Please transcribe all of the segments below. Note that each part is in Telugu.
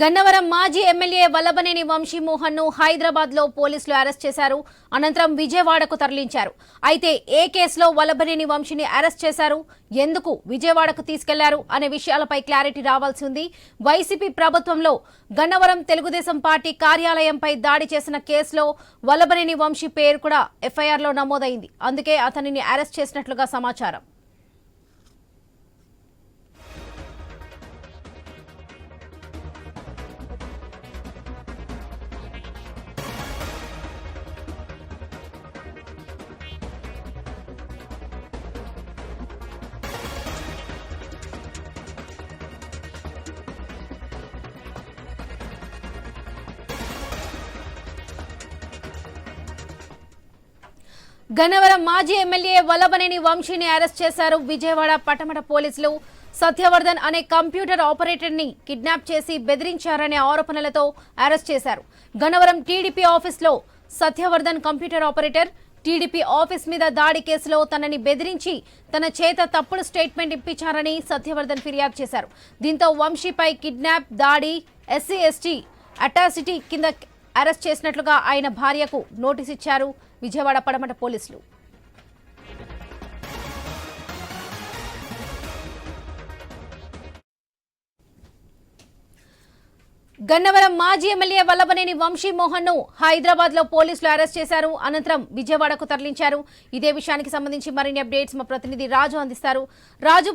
గన్నవరం మాజీ ఎమ్మెల్యే వల్లభనేని వంశీమోహన్ను హైదరాబాద్లో పోలీసులు అరెస్ట్ చేశారు. అనంతరం విజయవాడకు తరలించారు. అయితే ఏ కేసులో వల్లభనేని వంశీని అరెస్ట్ చేశారు? ఎందుకు విజయవాడకు తీసుకెళ్ళారు? అనే విషయాలపై క్లారిటీ రావాల్సి ఉంది. వైసీపీ ప్రభుత్వంలో గన్నవరం తెలుగుదేశం పార్టీ కార్యాలయంపై దాడి చేసిన కేసులో వల్లభనేని వంశీ పేరు కూడా ఎఫ్ఐఆర్లో నమోదైంది. అందుకే అతనిని అరెస్ట్ చేసినట్లుగా సమాచారం. గన్నవరం మాజీ ఎమ్మెల్యే వల్లభనేని వంశీని అరెస్ట్ చేశారు. విజయవాడ పటమట పోలీసులు సత్యవర్ధన్ అనే కంప్యూటర్ ఆపరేటర్ని కిడ్నాప్ చేసి బెదిరించారనే ఆరోపణలతో అరెస్ట్ చేశారు. గన్నవరం టీడీపీ ఆఫీస్లో Satyavardhan computer operator TDP office మీద దాడి కేసులో తనని బెదిరించి తన చేత తప్పుడు స్టేట్మెంట్ ఇప్పించారని సత్యవర్ధన్ ఫిర్యాదు చేశారు. దీంతో వంశీపై కిడ్నాప్ దాడి ఎస్సీ ఎస్టీ అటాసిటీ కింద అరెస్ట్ చేసినట్లుగా ఆయన భార్యకు నోటీస్ ఇచ్చారు. విజయవాడ పడమట పోలీసులు. గన్నవరం మాజీ ఎమ్మెల్యే వల్లభనేని వంశీమోహన్ను హైదరాబాద్లో పోలీసులు అరెస్ట్ చేశారు. అనంతరం విజయవాడకు తరలించారు. ఇదే విషయానికి సంబంధించి మరిన్ని అప్డేట్స్ మా ప్రతినిధి రాజు అందిస్తారు. రాజు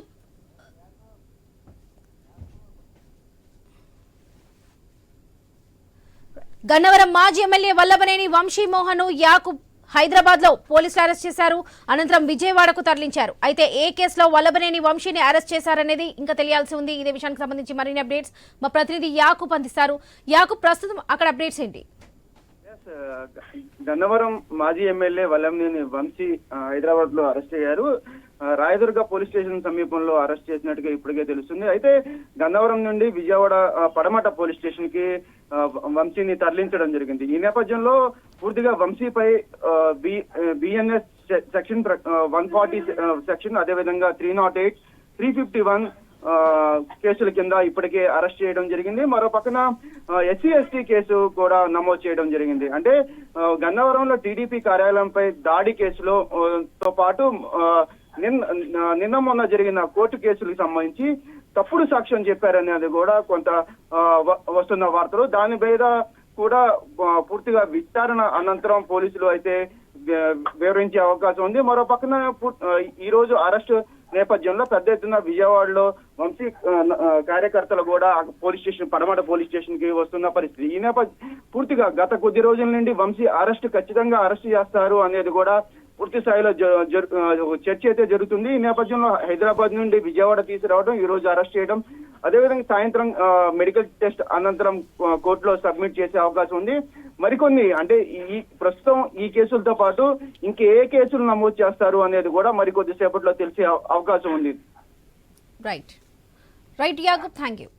గన్నవరం మాజీ ఎమ్మెల్యే వల్లభనేని వంశీమోహన్ మోహన్ యాకు హైదరాబాద్లో పోలీసులు అరెస్ట్ చేశారు. అనంతరం విజయవాడకు తరలించారు. అయితే ఏ కేసులో వల్లభనేని వంశీని అరెస్ట్ చేశారనేది ఇంకా తెలియాల్సి ఉంది. ఇదే విషయానికి సంబంధించి మరిన్ని అప్డేట్స్ మా ప్రతినిధి యాకూబ్ అందిస్తారు. యాకూబ్ ప్రస్తుతం అక్కడ అప్డేట్స్ ఏంటి? Uh, గన్నవరం మాజీ ఎమ్మెల్యే వల్లభనేని వంశీ హైదరాబాద్లో అరెస్ట్ అయ్యారు. రాయదుర్గ పోలీస్ స్టేషన్ సమీపంలో అరెస్ట్ చేసినట్టుగా ఇప్పటికే తెలుస్తుంది. అయితే గన్నవరం నుండి విజయవాడ పడమట పోలీస్ స్టేషన్కి వంశీని తరలించడం జరిగింది. ఈ నేపథ్యంలో పూర్తిగా వంశీపై BNS section one forty section అదేవిధంగా three nought eight three fifty one కేసుల కింద ఇప్పటికే అరెస్ట్ చేయడం జరిగింది. మరో పక్కన ఎస్సీ ఎస్టీ కేసు కూడా నమోదు చేయడం జరిగింది. అంటే గన్నవరంలో టీడీపీ కార్యాలయంపై దాడి కేసులో తో పాటు నిన్న నిన్న మొన్న జరిగిన కోర్టు కేసులకు సంబంధించి తప్పుడు సాక్ష్యం చెప్పారనేది కూడా కొంత వస్తున్న వార్తలు. దాని మీద కూడా పూర్తిగా విచారణ అనంతరం పోలీసులు అయితే వివరించే అవకాశం ఉంది. మరో పక్కన ఈ రోజు అరెస్ట్ నేపథ్యంలో పెద్ద ఎత్తున విజయవాడలో వంశీ కార్యకర్తలు కూడా పోలీస్ స్టేషన్ పడమట పోలీస్ స్టేషన్కి వస్తున్న పరిస్థితి. ఈ నేపథ్యం పూర్తిగా గత కొద్ది రోజుల నుండి వంశీ అరెస్ట్ ఖచ్చితంగా అరెస్ట్ చేస్తారు అనేది కూడా పూర్తి స్థాయిలో జ- చర్చ అయితే జరుగుతుంది. ఈ నేపథ్యంలో హైదరాబాద్ నుండి విజయవాడ తీసుకురావడం ఈ రోజు అరెస్ట్ చేయడం అదేవిధంగా సాయంత్రం మెడికల్ టెస్ట్ అనంతరం కోర్టులో సబ్మిట్ చేసే అవకాశం ఉంది. మరికొన్ని అంటే ఈ ప్రస్తుతం ఈ కేసులతో పాటు ఇంకే ఏ కేసులు నమోదు చేస్తారు అనేది కూడా మరికొద్దిసేపట్లో తెలిసే అవకాశం ఉంది. Right right Yakub thank you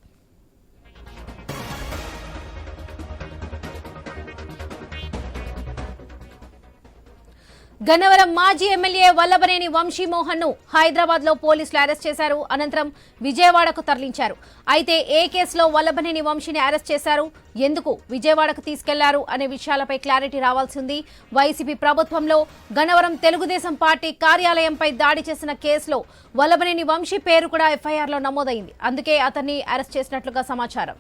Gannavaram మాజీ ఎమ్మెల్యే వల్లభనేని వంశీమోహన్ను హైదరాబాద్లో పోలీసులు అరెస్ట్ చేశారు. అనంతరం విజయవాడకు తరలించారు. అయితే ఏ కేసులో వల్లభనేని వంశీని అరెస్ట్ చేశారు? ఎందుకు విజయవాడకు తీసుకెళ్ళారు? అనే విషయాలపై క్లారిటీ రావాల్సి ఉంది. వైసీపీ ప్రభుత్వంలో గన్నవరం తెలుగుదేశం పార్టీ కార్యాలయంపై దాడి చేసిన కేసులో వల్లభనేని వంశీ పేరు కూడా ఎఫ్ఐఆర్లో నమోదైంది. అందుకే అతన్ని అరెస్ట్ చేసినట్లుగా సమాచారం.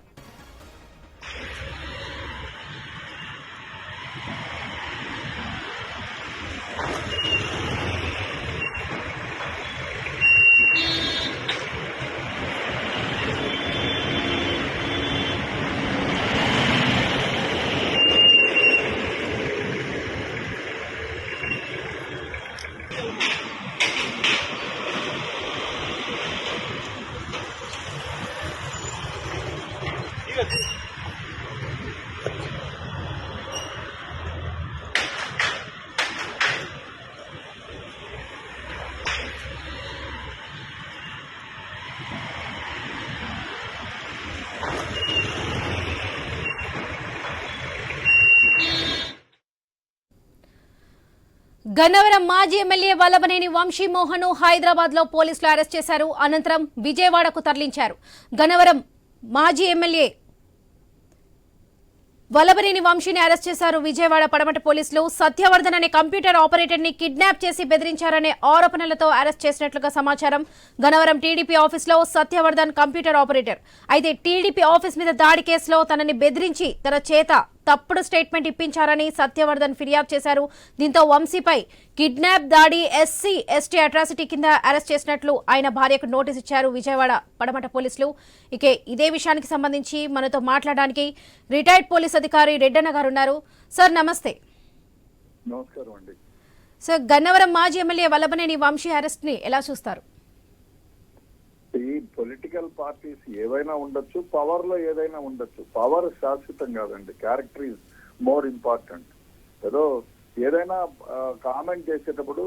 గన్నవరం మాజీ ఎమ్మెల్యే వల్లభనేని వంశీమోహన్ హైదరాబాద్లో పోలీసులు అరెస్ట్ చేశారు. అనంతరం విజయవాడకు తరలించారు. గన్నవరం మాజీ ఎమ్మెల్యే వల్లభనేని వంశీని అరెస్ట్ చేశారు. విజయవాడ పడమట పోలీసులు సత్యవర్ధన్ అనే కంప్యూటర్ ఆపరేటర్ని కిడ్నాప్ చేసి బెదిరించారనే ఆరోపణలతో అరెస్ట్ చేసినట్లుగా సమాచారం. గనవరం టీడీపీ ఆఫీస్లో సత్యవర్ధన్ కంప్యూటర్ ఆపరేటర్. అయితే టీడీపీ ఆఫీస్ మీద దాడి కేసులో తనని బెదిరించి తన చేత తప్పుడు స్టేట్మెంట్ ఇప్పించారని సత్యవర్ధన్ ఫిర్యాదు చేశారు. దీంతో వంశీపై కిడ్నాప్ దాడి ఎస్సీ ఎస్టీ అట్రాసిటీ కింద అరెస్ట్ చేసినట్లు ఆయన భార్యకు నోటీస్ ఇచ్చారు విజయవాడ పడమట పోలీసులు. ఇక ఇదే విషయానికి సంబంధించి మనతో మాట్లాడడానికి రిటైర్డ్ పోలీస్ అధికారి రెడ్డన్న గారు ఉన్నారు. సార్ నమస్తే. నమస్కారం అండి. సార్ గన్నవరం మాజీ ఎమ్మెల్యే వల్లభనేని వంశీ అరెస్ట్ని ఎలా చూస్తారు? ఈ పొలిటికల్ పార్టీస్ ఏవైనా ఉండొచ్చు పవర్లో ఏదైనా ఉండొచ్చు. పవర్ శాశ్వతం కాదండి. Character is more important. ఏదో ఏదైనా కామెంట్ చేసేటప్పుడు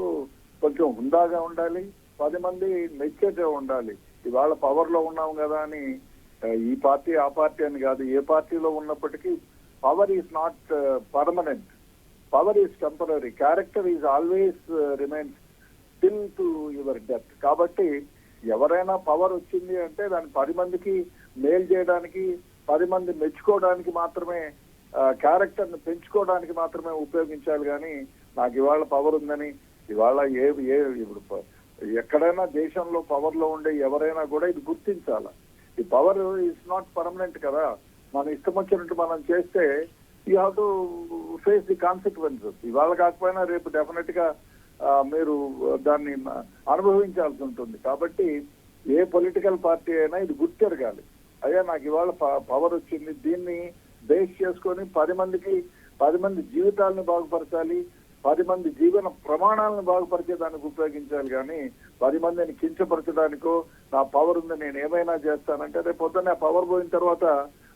కొంచెం హుందాగా ఉండాలి పది మంది మెచ్చేటే ఉండాలి. ఇవాళ పవర్లో ఉన్నాం కదా అని ఈ పార్టీ ఆ పార్టీ అని కాదు ఏ పార్టీలో ఉన్నప్పటికీ power is not permanent. Power is temporary character is always remains till to your death కాబట్టి ఎవరైనా పవర్ వచ్చింది అంటే దాన్ని పది మందికి మేల్ చేయడానికి పది మంది మెచ్చుకోవడానికి మాత్రమే క్యారెక్టర్ని పెంచుకోవడానికి మాత్రమే ఉపయోగించాలి కానీ నాకు ఇవాళ పవర్ ఉందని ఇవాళ ఏ ఏ ఇప్పుడు ఎక్కడైనా దేశంలో పవర్లో ఉండే ఎవరైనా కూడా ఇది గుర్తించాలి. ఈ పవర్ ఇస్ నాట్ పర్మనెంట్ కదా. మన ఇష్టం వచ్చినట్టు మనం చేస్తే you have to face the consequences ఇవాళ కాకపోయినా రేపు డెఫినెట్గా మీరు దాన్ని అనుభవించాల్సి ఉంటుంది. కాబట్టి ఏ పొలిటికల్ పార్టీ అయినా ఇది గుర్తెరగాలి. అయ్యా నాకు ఇవాళ పవర్ వచ్చింది. దీన్ని బేస్ చేసుకొని పది మందికి పది మంది జీవితాలను బాగుపరచాలి. పది మంది జీవన ప్రమాణాలను బాగుపరిచేదానికి ఉపయోగించాలి. కానీ పది మందిని కించపరచడానికో నా పవర్ ఉంది నేను ఏమైనా చేస్తానంటే రేపు పొద్దున్న ఆ పవర్ పోయిన తర్వాత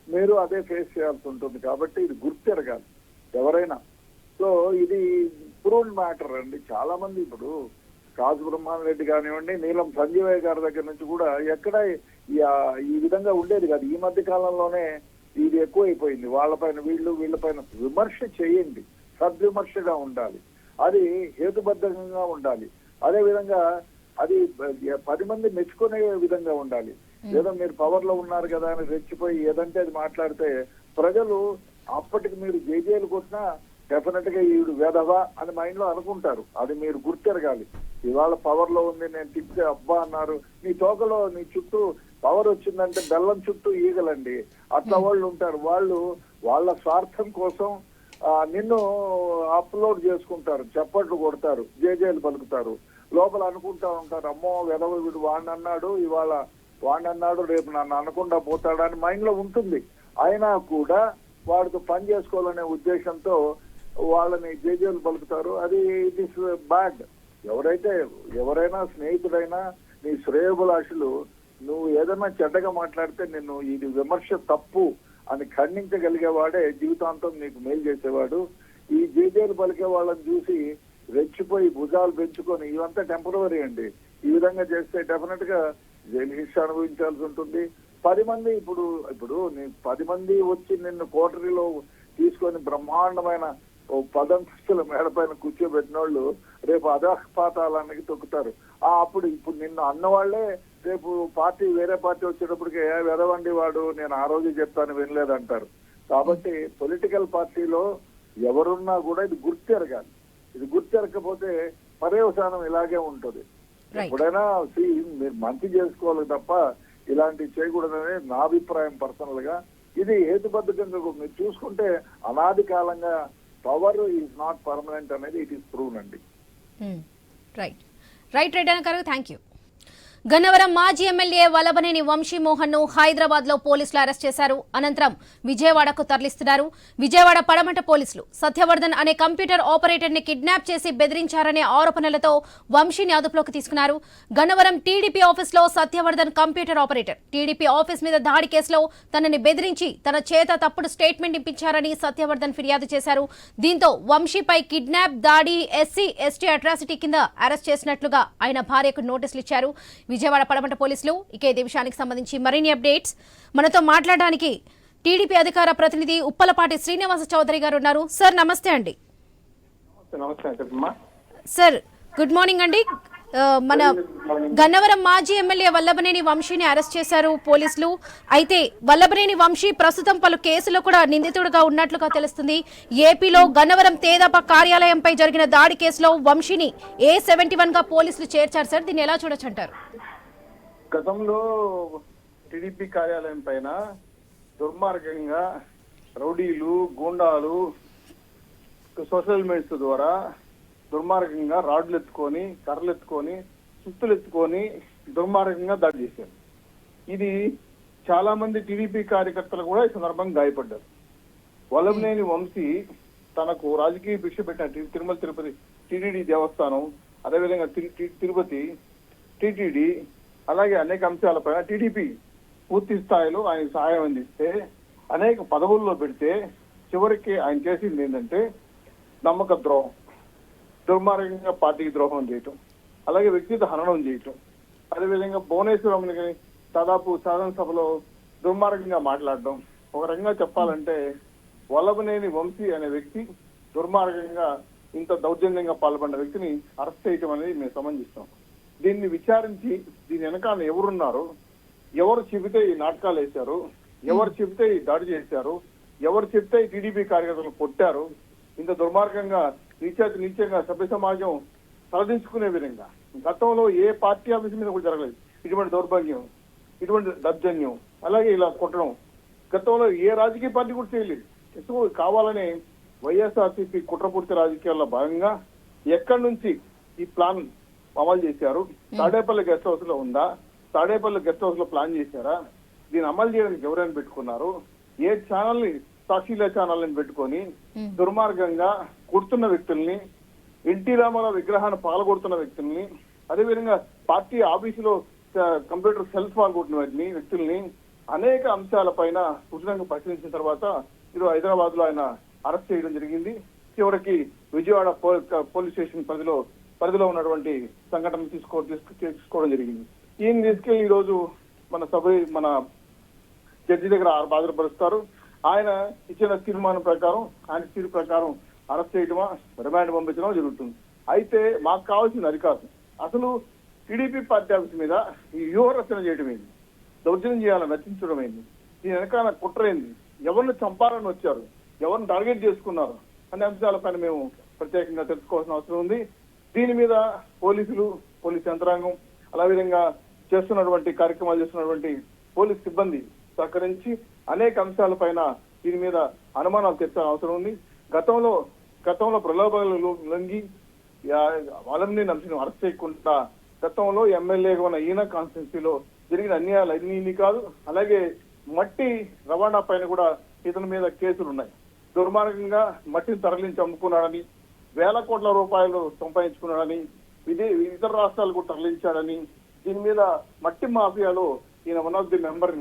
మీరు అదే ఫేస్ చేయాల్సి ఉంటుంది. కాబట్టి ఇది గుర్తెరగాలి. ఎవరైనా సో ఇది ప్రూవ్డ్ మ్యాటర్ అండి. చాలా మంది ఇప్పుడు కాజు బ్రహ్మాన్ రెడ్డి కానివ్వండి నీలం సంజీవయ్య గారి దగ్గర నుంచి కూడా ఎక్కడ ఈ- విధంగా ఉండేది కాదు. ఈ మధ్య కాలంలోనే ఇది ఎక్కువైపోయింది. వాళ్ళపైన వీళ్ళు వీళ్ళపైన విమర్శ చేయండి. సద్విమర్శగా ఉండాలి. అది హేతుబద్ధంగా ఉండాలి. అదే విధంగా అది పది మంది మెచ్చుకునే విధంగా ఉండాలి. ఏదో మీరు పవర్లో ఉన్నారు కదా అని రెచ్చిపోయి ఏదంటే అది మాట్లాడితే ప్రజలు అప్పటికి మీరు జేజేలు కొట్టినా డెఫినెట్గా ఈవిడు వేదవా అని మైండ్లో అనుకుంటారు. అది మీరు గుర్తెరగాలి. ఇవాళ పవర్లో ఉంది నేను తిప్పితే అబ్బా అన్నారు. నీ తోకలో నీ చుట్టూ పవర్ వచ్చిందంటే బెల్లం చుట్టూ ఈగలండి. అట్లా వాళ్ళు ఉంటారు. వాళ్ళు వాళ్ళ స్వార్థం కోసం నిన్ను అప్లోడ్ చేసుకుంటారు. చప్పట్లు కొడతారు. జేజేలు పలుకుతారు. లోపల అనుకుంటా ఉంటారు అమ్మో వెదవ వీడు వాడిని అన్నాడు ఇవాళ వాడిని అన్నాడు రేపు నన్ను అనకుండా పోతాడని మైండ్లో ఉంటుంది. అయినా కూడా వాడితో పని చేసుకోవాలనే ఉద్దేశంతో వాళ్ళని జేజేలు పలుకుతారు. అది ఇట్ ఇస్ బ్యాడ్ ఎవరైతే ఎవరైనా స్నేహితుడైనా నీ శ్రేయభిలాషులు నువ్వు ఏదైనా చెడ్డగా మాట్లాడితే నిన్ను ఇది విమర్శ తప్పు అని ఖండించగలిగేవాడే జీవితాంతం నీకు మేలు చేసేవాడు. ఈ జేజేలు పలికే వాళ్ళని చూసి రెచ్చిపోయి భుజాలు పెంచుకొని ఇవంతా టెంపరవరీ అండి. ఈ విధంగా చేస్తే డెఫినెట్గా జైలు శిక్ష అనుభవించాల్సి ఉంటుంది. పది మంది ఇప్పుడు ఇప్పుడు నీ పది మంది వచ్చి నిన్ను కోటరీలో తీసుకొని బ్రహ్మాండమైన ఓ పదంతుల మేడపైన కూర్చోబెట్టిన వాళ్ళు రేపు అధపాతాలానికి తొక్కుతారు. ఆ అప్పుడు ఇప్పుడు నిన్ను అన్నవాళ్ళే రేపు పార్టీ వేరే పార్టీ వచ్చేటప్పటికి "ఏ, వెదవండి వాడు నేను ఆ రోజు చెప్తాను వినలేదంటారు. కాబట్టి పొలిటికల్ పార్టీలో ఎవరున్నా కూడా ఇది గుర్తెరగాలి. ఇది గుర్తెరకపోతే పర్యవసానం ఇలాగే ఉంటుంది. ఎప్పుడైనా మీరు మంచి చేసుకోవాలి తప్ప ఇలాంటివి చేయకూడదనే నా అభిప్రాయం పర్సనల్గా ఇది హేతుబద్ధంగా మీరు చూసుకుంటే అనాది కాలంగా పవర్ ఈజ్ నాట్ పర్మనెంట్ అనేది ఇట్ ఈస్ ప్రూవ్ అండి. రైట్ రైట్ రైట్ గారు థ్యాంక్ యూ గన్నవరం మాజీ ఎమ్మెల్యే వలభనేని వంశీమోహన్ను హైదరాబాద్లో పోలీసులు అరెస్ట్ చేశారు. అనంతరం విజయవాడకు తరలిస్తున్నారు. విజయవాడ పడమట పోలీసులు సత్యవర్ధన్ అనే కంప్యూటర్ ఆపరేటర్ని కిడ్నాప్ చేసి బెదిరించారనే ఆరోపణలతో వంశీని అదుపులోకి తీసుకున్నారు. గన్నవరం టీడీపీ ఆఫీస్లో Satyavardhan computer operator. TDP office మీద దాడి కేసులో తనని బెదిరించి తన చేత తప్పుడు స్టేట్మెంట్ ఇప్పించారని సత్యవర్ధన్ ఫిర్యాదు చేశారు. దీంతో వంశీపై కిడ్నాప్ దాడి ఎస్సీ ఎస్టీ అట్రాసిటీ కింద అరెస్ట్ చేసినట్లుగా ఆయన భార్యకు నోటీసులు ఇచ్చారు. విజయవాడ పడమట పోలీసులు ఇక ఇదే విషయానికి సంబంధించి మరిన్ని అప్డేట్స్. మనతో మాట్లాడడానికి టీడీపీ అధికార ప్రతినిధి ఉప్పలపాటి శ్రీనివాస చౌదరి గారు ఉన్నారు. సార్ నమస్తే అండి. సార్ గుడ్ మార్నింగ్ అండి. మన గన్నవరం మాజీ ఎమ్మెల్యే వల్లభనేని వంశీని అరెస్ట్ చేశారు పోలీసులు. అయితే వల్లభనేని వంశీ ప్రస్తుతం పలు కేసులో కూడా నిందితుడిగా ఉన్నట్లుగా తెలుస్తుంది. ఏపీలో గన్నవరం తేదాప కార్యాలయంపై జరిగిన దాడి కేసులో వంశీని ఏ సెవెంటీ గా పోలీసులు చేర్చారు. సార్ దీన్ని ఎలా చూడొచ్చు అంటారు? గతంలో టీడీపీ కార్యాలయం పైన దుర్మార్గంగా రౌడీలు గూండాలు సోషల్ మీడియా ద్వారా దుర్మార్గంగా రాడ్లు ఎత్తుకొని కర్రలు ఎత్తుకొని సుత్తులు ఎత్తుకొని దుర్మార్గంగా దాడి చేశారు. ఇది చాలా మంది టీడీపీ కార్యకర్తలు కూడా ఈ సందర్భంగా గాయపడ్డారు. వలంనేని వంశీ తనకు రాజకీయ భిక్ష పెట్టిన తిరుమల తిరుపతి టీటీడీ దేవస్థానం అదేవిధంగా తి- తిరుపతి టీటీడీ అలాగే అనేక అంశాలపైన టీడీపీ పూర్తి స్థాయిలో ఆయన సహాయం అందిస్తే అనేక పదవుల్లో పెడితే చివరికి ఆయన చేసింది ఏంటంటే నమ్మక ద్రోహం దుర్మార్గంగా పార్టీకి ద్రోహం చేయటం అలాగే వ్యక్తిగత హననం చేయటం. అదేవిధంగా భువనేశ్వరంని దాదాపు శాసనసభలో దుర్మార్గంగా మాట్లాడడం ఒక రకంగా చెప్పాలంటే వల్లభనేని వంశీ అనే వ్యక్తి దుర్మార్గంగా ఇంత దౌర్జన్యంగా పాల్పడిన వ్యక్తిని అరెస్ట్ చేయటం అనేది మేము సమంజిస్తాం దీన్ని విచారించి దీని వెనకాల ఎవరున్నారు? ఎవరు చెబితే ఈ నాటకాలు వేశారు? ఎవరు చెబితే ఈ దాడి చేశారు? ఎవరు చెబితే ఈ టీడీపీ కార్యకర్తలు కొట్టారు? ఇంత దుర్మార్గంగా నీచాతి నీచంగా సభ్య సమాజం తలదించుకునే విధంగా. గతంలో ఏ పార్టీ ఆఫీస్ మీద కూడా జరగలేదు. ఇటువంటి దౌర్భాగ్యం ఇటువంటి దౌర్జన్యం అలాగే ఇలా కొట్టడం. గతంలో ఏ రాజకీయ పార్టీ కూడా చేయలేదు. ఎందుకు కావాలనే వైఎస్ఆర్సీపీ కుట్రపూర్తి రాజకీయాల్లో భాగంగా ఎక్కడి నుంచి ఈ ప్లాన్ అమలు చేశారు. తాడేపల్లి గెస్ట్ హౌస్లో ఉందా? తాడేపల్లి గెస్ట్ హౌస్లో ప్లాన్ చేశారా? దీన్ని అమలు చేయడానికి ఎవరైనా పెట్టుకున్నారు? ఏ ఛానల్ని సాక్షిల ఛానల్ని పెట్టుకొని దుర్మార్గంగా కుడుతున్న వ్యక్తుల్ని ఎన్టీ రామారావు విగ్రహాన్ని పాల్గొడుతున్న వ్యక్తుల్ని అదేవిధంగా పార్టీ ఆఫీసులో కంప్యూటర్ సెల్స్ పాల్గొట్టిన వాటిని వ్యక్తుల్ని అనేక అంశాలపైన ఉచితంగా పరిశీలించిన తర్వాత ఈరోజు హైదరాబాద్లో ఆయన అరెస్ట్ చేయడం జరిగింది. చివరికి విజయవాడ పోలీస్ స్టేషన్ పరిధిలో పరిధిలో ఉన్నటువంటి సంఘటన తీసుకో తీసుకు- తీసుకోవడం జరిగింది. ఈయన తీసుకెళ్ళి ఈ రోజు మన సభ మన జడ్జి దగ్గర హాజరుపరుస్తారు ఆయన ఇచ్చిన తీర్మానం ప్రకారం ఆయన తీరు ప్రకారం అరెస్ట్ చేయడమా రిమాండ్ పంపించడం జరుగుతుంది. అయితే మాకు కావాల్సిన అధికారం అసలు టీడీపీ పార్టీ ఆఫీస్ మీద ఈ వ్యూహ రచన చేయడం ఏంది? దౌర్జన్యం చేయాలని రచించడం ఏంది? దీని వెనకాల కుట్ర ఏంది? ఎవరిని చంపాలని వచ్చారు? ఎవరిని టార్గెట్ చేసుకున్నారు? అనే అంశాలపైన మేము ప్రత్యేకంగా తెలుసుకోవాల్సిన అవసరం ఉంది. దీని మీద పోలీసులు పోలీస్ యంత్రాంగం అలా విధంగా చేస్తున్నటువంటి కార్యక్రమాలు చేస్తున్నటువంటి పోలీస్ సిబ్బంది సహకరించి అనేక అంశాలపైన దీని మీద అనుమానాలు తెచ్చాల్సిన అవసరం ఉంది. గతంలో గతంలో ప్రలోభాలు లొంగి వాళ్ళని నమ్మిన అరెస్ట్ చేయకుండా గతంలో ఎమ్మెల్యేగా ఉన్న ఈయన కాన్స్టిట్యున్సీలో జరిగిన అన్యాయాలు అన్ని కాదు అలాగే మట్టి రవాణా పైన కూడా ఇతని మీద కేసులు ఉన్నాయి దుర్మార్గంగా మట్టిని తరలించి అమ్ముకున్నాడని వేల కోట్ల రూపాయలు సంపాదించుకున్నాడని ఇదే ఇతర రాష్ట్రాలకు తరలించాడని దీని మీద మట్టి మాఫియాలో ఈయన one of the member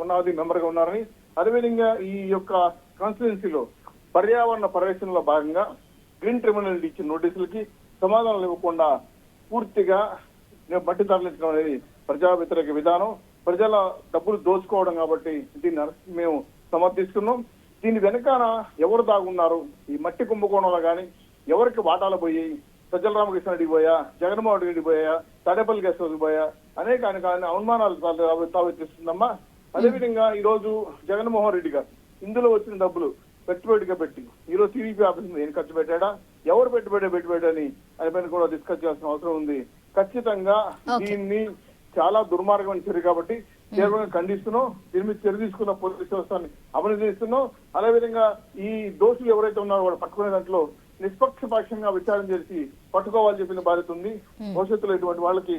one of the మెంబర్గా ఉన్నారని అదేవిధంగా ఈ యొక్క కాన్స్టిట్యున్సీలో పర్యావరణ పరిరక్షణలో భాగంగా గ్రీన్ ట్రిబ్యునల్ ఇచ్చిన నోటీసులకి సమాధానం ఇవ్వకుండా పూర్తిగా మట్టి తరలించడం అనేది ప్రజా వ్యతిరేక విధానం. ప్రజల డబ్బులు దోచుకోవడం కాబట్టి దీన్ని మేము సమర్థిస్తున్నాం. దీని వెనకాల ఎవరు దాగున్నారు? ఈ మట్టి కుంభకోణంలో కానీ ఎవరికి వాటాలు పోయి సజ్జల రామకృష్ణ రెడ్డి పోయా జగన్మోహన్ రెడ్డి పోయా తాడేపల్లి గెస్ట్ హౌస్ పోయా అనేక అనేక అవమానాలు తావ- తావెత్తిస్తుందమ్మా అదేవిధంగా ఈ రోజు జగన్మోహన్ రెడ్డి గారు ఇందులో వచ్చిన డబ్బులు పెట్టుబడిగా పెట్టి ఈ రోజు టీడీపీ ఆఫీస్ మీద ఏం ఖర్చు పెట్టాడా? ఎవరు పెట్టుబడి పెట్టుబడి అని దాని పైన కూడా డిస్కస్ చేయాల్సిన అవసరం ఉంది. ఖచ్చితంగా. దీన్ని చాలా దుర్మార్గమైన చర్య కాబట్టి తీవ్రంగా ఖండిస్తున్నాం. దీని మీద చర్య తీసుకున్న పోలీస్ వ్యవస్థని అభినందిస్తున్నాం అదేవిధంగా ఈ దోషులు ఎవరైతే ఉన్నారో వాళ్ళు పట్టుకునే దాంట్లో నిష్పక్షపాతంగా విచారణ చేసి పట్టుకోవాలని చెప్పిన బాధ్యత ఉంది. భవిష్యత్తులో ఇటువంటి వాళ్ళకి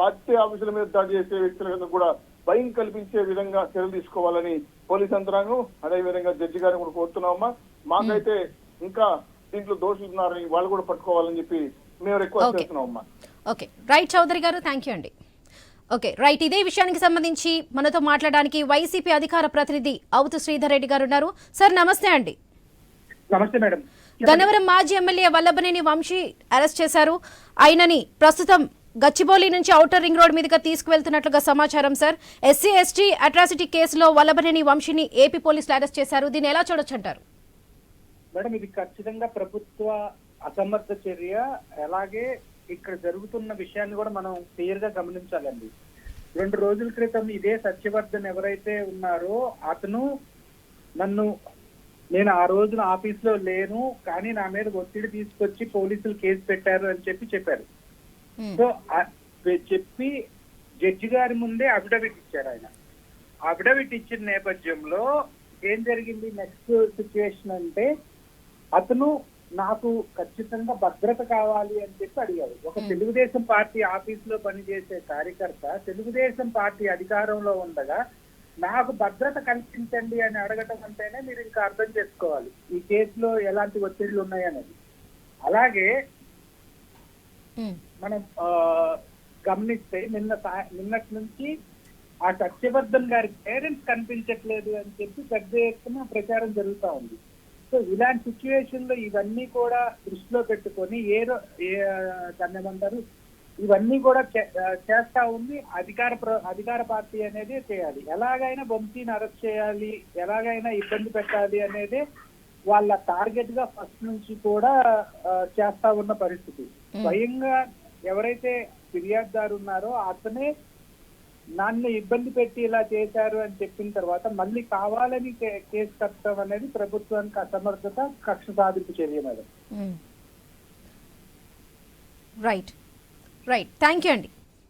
పార్టీ ఆఫీసుల మీద దాడి చేసే వ్యక్తుల కూడా భయం కల్పించే విధంగా చర్యలు తీసుకోవాలని పోలీస్ యంత్రాంగం అదేవిధంగా జడ్జి గారిని కూడా కోరుతున్నామమ్మా. మాకైతే ఇంకా దీంట్లో దోషులు ఉన్నారని వాళ్ళు కూడా పట్టుకోవాలని చెప్పి మేము రిక్వెస్ట్. చేస్తున్నామమ్మా. ఓకే రైట్ చౌదరి గారు థ్యాంక్ యూ అండి. ఓకే రైట్ ఇదే విషయానికి సంబంధించి మనతో మాట్లాడడానికి వైసీపీ అధికార ప్రతినిధి అవుతు శ్రీధర్ రెడ్డి గారు ఉన్నారు. సార్ నమస్తే అండి. నమస్తే మేడం. గన్నవరం మాజీ ఎమ్మెల్యే వల్లభనేని వంశీ అరెస్ట్ చేశారు. ఆయనని ప్రస్తుతం గచ్చిబౌలి నుంచి ఔటర్ రింగ్ రోడ్ మీదుగా తీసుకువెళ్తున్నట్లుగా సమాచారం సార్. ఎస్సీ ఎస్టీ అట్రాసిటీ కేసులో వల్లభనేని వంశీని ఏపీ పోలీసులు అరెస్ట్ చేశారు. దీన్ని ఎలా చూడొచ్చు అంటారు? మేడం ఇది ఖచ్చితంగా ప్రభుత్వ అసమర్థ చర్య. అలాగే ఇక్కడ జరుగుతున్న విషయాన్ని కూడా మనం క్లియర్గా గమనించాలండి. రెండు రోజుల క్రితం ఇదే సత్యవర్ధన్ ఎవరైతే ఉన్నారో అతను నన్ను నేను ఆ రోజున ఆఫీస్లో లేను కానీ నా మీద ఒత్తిడి తీసుకొచ్చి పోలీసులు కేసు పెట్టారు అని చెప్పి చెప్పారు. సో చెప్పి జడ్జి గారి ముందే అఫిడవిట్ ఇచ్చారు ఆయన. అఫిడవిట్ ఇచ్చిన నేపథ్యంలో ఏం జరిగింది నెక్స్ట్ సిచ్యువేషన్ అంటే అతను నాకు ఖచ్చితంగా భద్రత కావాలి అని చెప్పి అడిగారు ఒక. తెలుగుదేశం పార్టీ ఆఫీస్లో పనిచేసే కార్యకర్త తెలుగుదేశం పార్టీ అధికారంలో ఉండగా నాకు భద్రత కల్పించండి అని అడగటం అంటేనే మీరు ఇంకా అర్థం చేసుకోవాలి. ఈ కేసులో ఎలాంటి ఒత్తిళ్ళు ఉన్నాయనేది అలాగే మనం ఆ, గమనిస్తే నిన్న నిన్నటి నుంచి ఆ సత్యవర్ధన్ గారి పేరెంట్స్ కనిపించట్లేదు అని చెప్పి పెద్ద ఎత్తున ప్రచారం జరుగుతా ఉంది. సో ఇలాంటి సిచ్యువేషన్లో ఇవన్నీ కూడా దృష్టిలో పెట్టుకొని ఏ దాన్ని ఏమంటారు ఇవన్నీ కూడా చేస్తా ఉంది. అధికార అధికార పార్టీ అనేది చేయాలి. ఎలాగైనా వంశీని అరెస్ట్ చేయాలి ఎలాగైనా ఇబ్బంది పెట్టాలి అనేది వాళ్ళ టార్గెట్గా ఫస్ట్ నుంచి కూడా చేస్తా ఉన్న పరిస్థితి. స్వయంగా ఎవరైతే ఫిర్యాదుదారు ఉన్నారో అతనే నన్ను ఇబ్బంది పెట్టి ఇలా చేశారు అని చెప్పిన తర్వాత మళ్ళీ కావాలని కేసు కట్టడం అనేది ప్రభుత్వానికి అసమర్థత కక్ష సాధింపు చర్య madam. Right. Right thank you అండి.